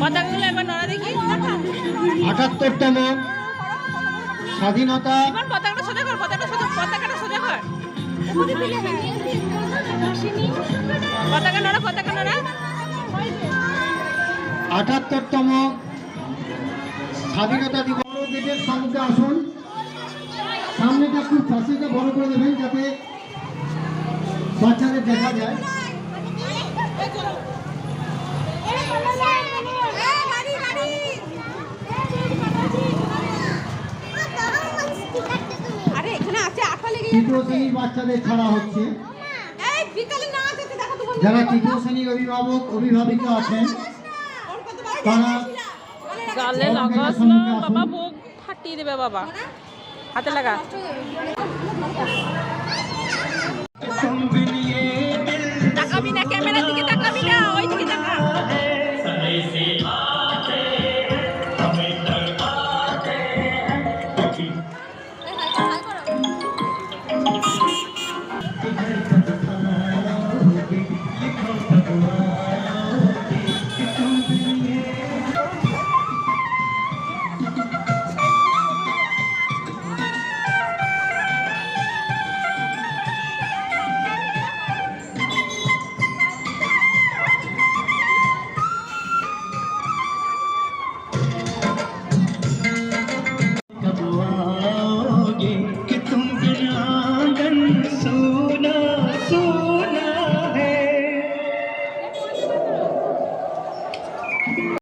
পতাকাগুলো একবার নড়া দেখি। আটাত্তরতম স্বাধীনতা। এবার পতাকাটা সোজা কর পতাকাটা সোজা পতাকাটা সোজা কর। পতাকা নড়া পতাকা নড়া। আটাত্তরতম স্বাধীনতা দিবস। গেটের সামনে আসুন। সামনেটা একটু পাশেটা বড় করে দেবেন যাতে বাচ্চাদের দেখা যায়। তৃতীয় শ্রেণির বাচ্চাদের ছাড়া হচ্ছে। এই বিকালে না আছে দেখো তো বন্ধু যারা তৃতীয় শ্রেণির অভিভাবক অভিভাবিকা আছেন তারা গালে লাগাস না বাবা বুক ফাটিয়ে দেবে বাবা। হাতে লাগা। Música